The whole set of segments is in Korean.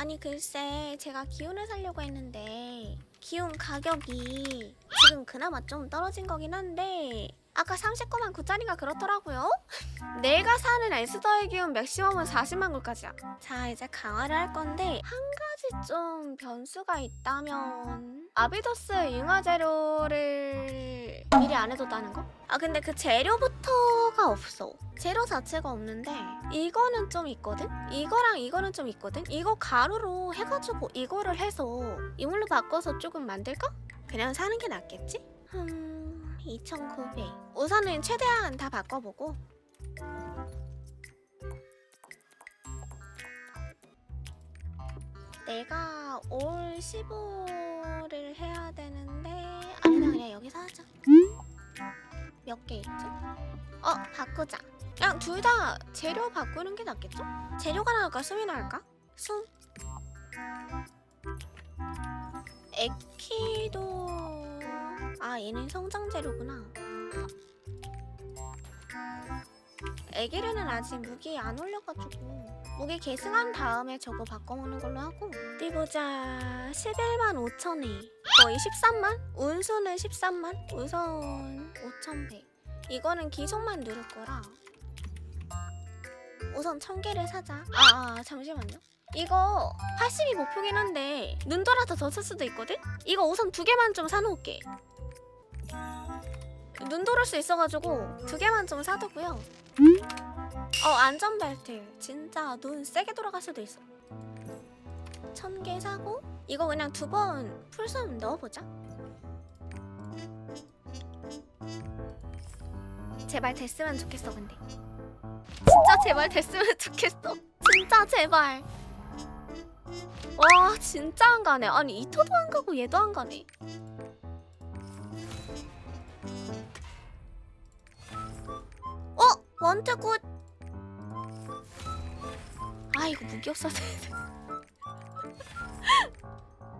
아니 글쎄 제가 기운을 사려고 했는데 기운 가격이 지금 그나마 좀 떨어진 거긴 한데 아까 39만 9짜리가 그렇더라고요 내가 사는 에스더의 기운 맥시멈은 40만 9까지야 자 이제 강화를 할 건데 한 가지 좀 변수가 있다면 아비도스 융화 재료를 미리 안 해뒀다는 거? 아 근데 그 재료부터가 없어 재료 자체가 없는데 이거는 좀 있거든? 이거랑 이거는 좀 있거든? 이거 가루로 해가지고 이거를 해서 이물로 바꿔서 조금 만들까? 그냥 사는 게 낫겠지? 음... 2,900 우선은 최대한 다 바꿔보고 내가 올 15를 해야 되는데 아니다 그냥 여기서 하자 몇 개 있지? 어 바꾸자 그냥 둘 다 재료 바꾸는 게 낫겠죠? 재료가 나을까 숨이 나을까? 숨 에키도 아 얘는 성장 재료구나. 애기르는 아직 무기 안 올려가지고 무기 계승한 다음에 저거 바꿔먹는 걸로 하고. 어디 보자. 11만 5천에 거의 13만? 운수는 13만? 우선 5,100 이거는 기속만 누를 거라. 우선 1000개를 사자. 아, 아 잠시만요. 이거 80이 목표긴 한데 눈 돌아서 더 쓸 수도 있거든? 이거 우선 두 개만 좀 사놓을게 눈 돌을 수 있어가지고 두 개만 좀 사두고요. 어 안전벨트. 진짜 눈 세게 돌아갈 수도 있어. 천 개 사고 이거 그냥 두 번 풀숨 넣어보자. 제발 됐으면 좋겠어 근데. 진짜 제발 됐으면 좋겠어. 진짜 제발. 와 진짜 안 가네. 아니 이토도 안 가고 얘도 안 가네 원트 굿아 이거 무기 없어서 해야 돼.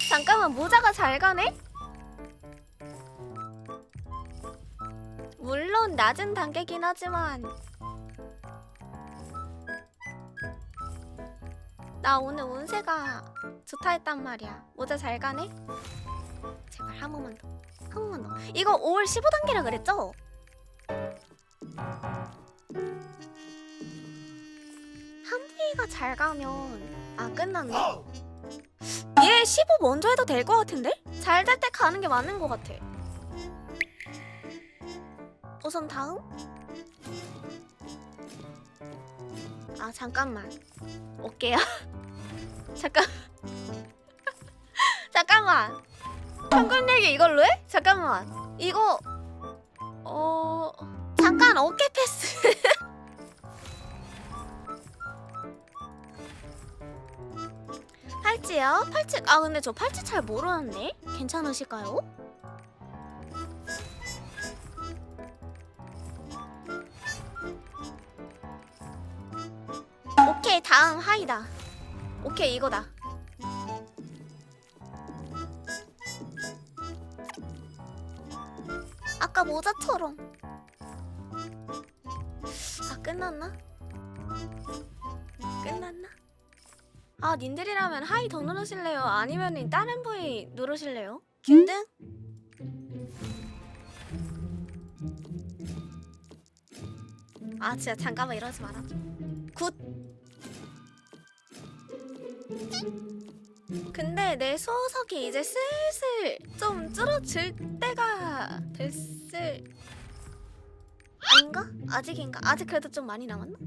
잠깐만 모자가 잘 가네? 물론 낮은 단계긴 하지만 나 오늘 운세가 좋다 했단 말이야 모자 잘 가네? 제발 한 번만 더한 번만 더 이거 5월 15단계라 그랬죠? 한 부위가 잘 가면 아 끝났네 얘 15 먼저 해도 될 것 같은데? 잘 될 때 가는 게 맞는 것 같아. 우선 다음. 아 잠깐만. 어깨야 잠깐. 잠깐만. 현금 얘기 이걸로 해? 잠깐만. 이거 어 잠깐 어깨 패스 팔찌요? 팔찌 아 근데 저 팔찌 잘 모르는데 괜찮으실까요? 오케이 다음 하이다 오케이 이거다 아까 모자처럼 아 끝났나? 끝났나? 아 님들이라면 하이 더 누르실래요? 아니면 다른 부위 누르실래요? 균등? 아 진짜 잠깐만 이러지 말아줘 굿 근데 내 소속이 이제 슬슬 좀 줄어들 때가 됐을 아닌가? 아직인가? 아직 그래도 좀 많이 남았나?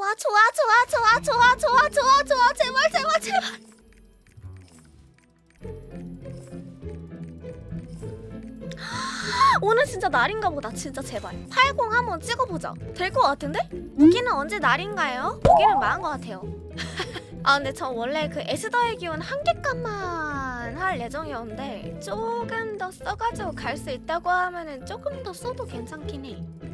좋아 좋아 좋아 좋아 좋아 좋아 좋아 좋아. 제발 제발 제발. 오늘 진짜 날인가 보다. 진짜 제발. 80 한번 찍어보자. 될 것 같은데? 무기는 언제 날인가요? 무기는 망한 것 같아요. 아 근데 저 원래 그 에스더의 기운 한 개값만 할 예정이었는데 조금 더 써가지고 갈 수 있다고 하면은 조금 더 써도 괜찮긴 해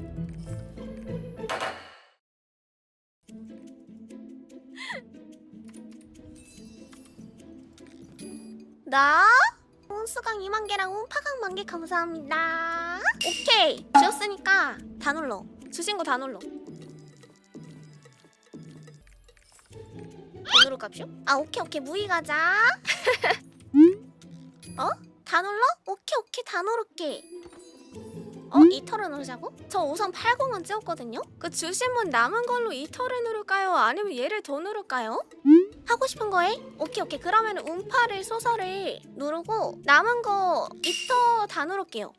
나? 운파강 2만 개랑 운파강 만개 감사합니다. 오케이 주었으니까 다 눌러. 주신 거 다 눌러. 더 누를까죠? 아 오케이 오케이 무이 가자. 어? 다 눌러? 오케이 오케이 다 누를게. 어? 이터를 누르자고? 저 우선 80원 찍었거든요? 그 주신 분 남은 걸로 이터를 누를까요? 아니면 얘를 더 누를까요? 하고 싶은 거에? 오케이 오케이 그러면 운파를 소설을 누르고 남은 거 이터 다 누를게요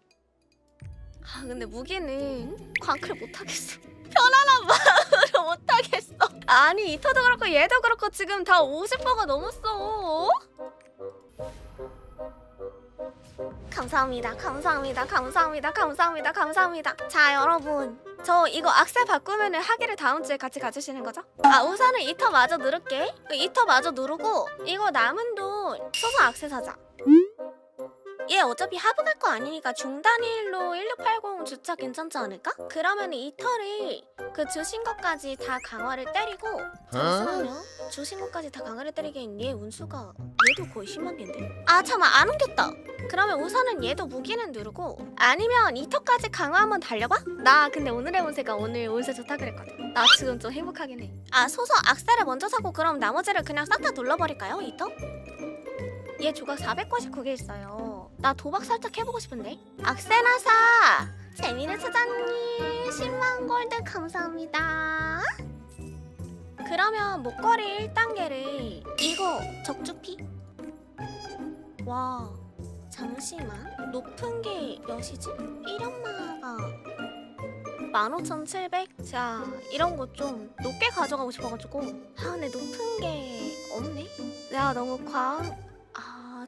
아 근데 무기는 광클 못하겠어 편안한 마음으로 못하겠어 아니 이터도 그렇고 얘도 그렇고 지금 다 50%가 넘었어 감사합니다 감사합니다 감사합니다 감사합니다 감사합니다. 자 여러분. 저 이거 악세 바꾸면 은 하기를 다음 주에 같이 가주시는 거죠? 아 우선은 이터 마저 누를게. 이터 마저 누르고 이거 남은 돈 소소 악세 사자 얘 어차피 하부 갈거 아니니까 중단일로 1680 주차 괜찮지 않을까? 그러면 이터를 그 주신 것까지 다 강화를 때리고 잠시만요 주신 것까지 다 강화를 때리기엔 얘 운수가 얘도 거의 10만 개인데 아 잠깐 안 옮겼다 그러면 우선은 얘도 무기는 누르고 아니면 이터까지 강화 한번 달려봐? 나 근데 오늘의 운세가 오늘 운세 좋다 그랬거든 나 지금 좀 행복하긴 해아 소서 악세를 먼저 사고 그럼 나머지를 그냥 싹 다 눌러버릴까요 이터? 얘 조각 499개 있어요. 나 도박 살짝 해보고 싶은데. 악세나 사! 재미는 사장님 10만 골드 감사합니다. 그러면 목걸이 1단계를 이거 적주피? 와 잠시만. 높은 게 몇이지? 1연마가 15,700? 자 이런 거 좀 높게 가져가고 싶어가지고. 아 근데 높은 게 없네? 내가 너무 과한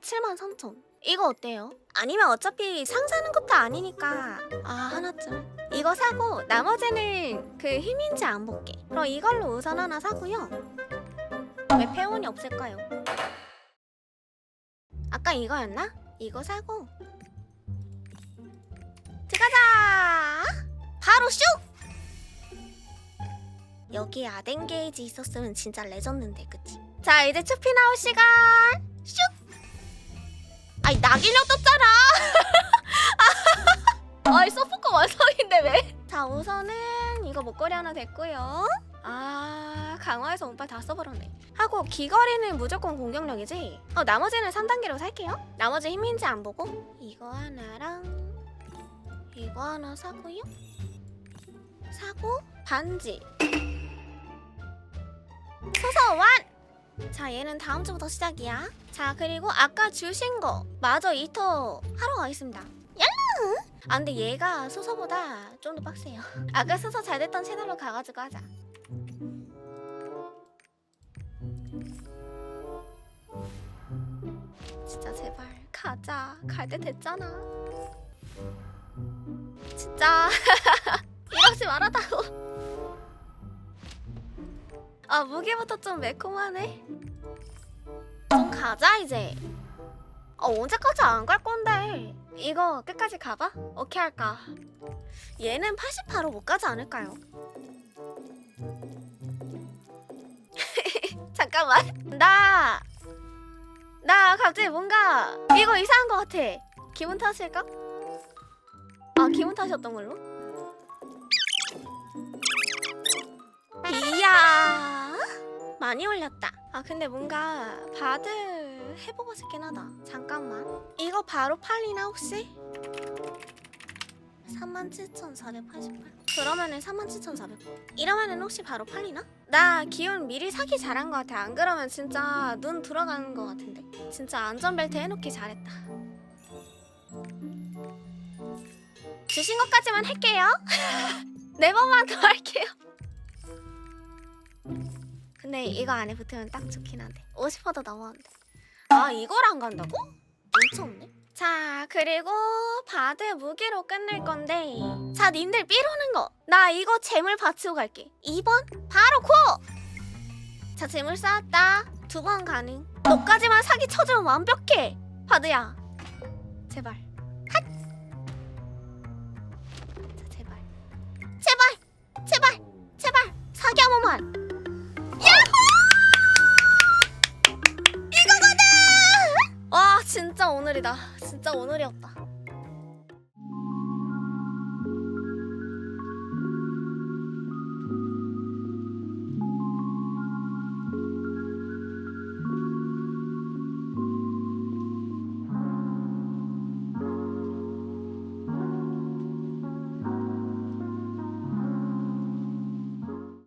아73,000 이거 어때요? 아니면 어차피 상 사는 것도 아니니까. 아 하나쯤. 이거 사고 나머지는 그 힘인지 안 볼게. 그럼 이걸로 우선 하나 사고요. 왜 패원이 없을까요? 아까 이거였나? 이거 사고. 들어가자! 바로 슉! 여기에 아덴 게이지 있었으면 진짜 레전드인데 그치? 자 이제 추피 나올 시간! 슉 아이 낙인력 떴잖아. 아이 서포커 완성인데 왜? 자 우선은 이거 목걸이 하나 됐고요. 아 강화해서 운빨 다 써버렸네. 하고 귀걸이는 무조건 공격력이지? 어 나머지는 3단계로 살게요. 나머지 힘인지 안 보고. 이거 하나랑 이거 하나 사고요. 사고 반지. 소서 완! 자 얘는 다음 주부터 시작이야. 자 그리고 아까 주신 거. 마저 이터 하러 가겠습니다. 얄루! 아 근데 얘가 소서보다 좀 더 빡세요. 아까 소서 잘 됐던 채널로 가가지고 하자. 진짜 제발 가자. 갈 때 됐잖아. 진짜. 이러지 말아다오 아 무게부터 좀 매콤하네 좀 가자 이제 아 언제까지 안 갈 건데 이거 끝까지 가봐? 어떻게 할까 얘는 88로 못 가지 않을까요? 잠깐만 나 나 갑자기 뭔가 이거 이상한 것 같아 기분 탓일까? 아 기분 탓이었던 걸로? 이야. 많이 올렸다. 아 근데 뭔가 바드 해보고 싶긴 하다. 잠깐만. 이거 바로 팔리나 혹시? 37,488 그러면은 37,400 이러면은 혹시 바로 팔리나? 나 기운 미리 사기 잘한 것 같아. 안 그러면 진짜 눈 들어가는 것 같은데. 진짜 안전벨트 해놓기 잘했다. 주신 것까지만 할게요. 네 번만 더 할게요 근데 이거 안에 붙으면 딱 좋긴 한데. 50%도 넘었는데 아 이걸 안 간다고? 눈치 없네. 자 그리고 바드 무기로 끝낼 건데. 자 님들 삐로는 거 나 이거 재물 받치고 갈게. 2번 바로 코! 자 재물 쌓았다. 두 번 가능. 너까지만 사기 쳐주면 완벽해. 바드야. 제발. 핫! 자 제발. 제발. 제발. 제발. 사기 한 번만 오늘이다. 진짜 오늘이었다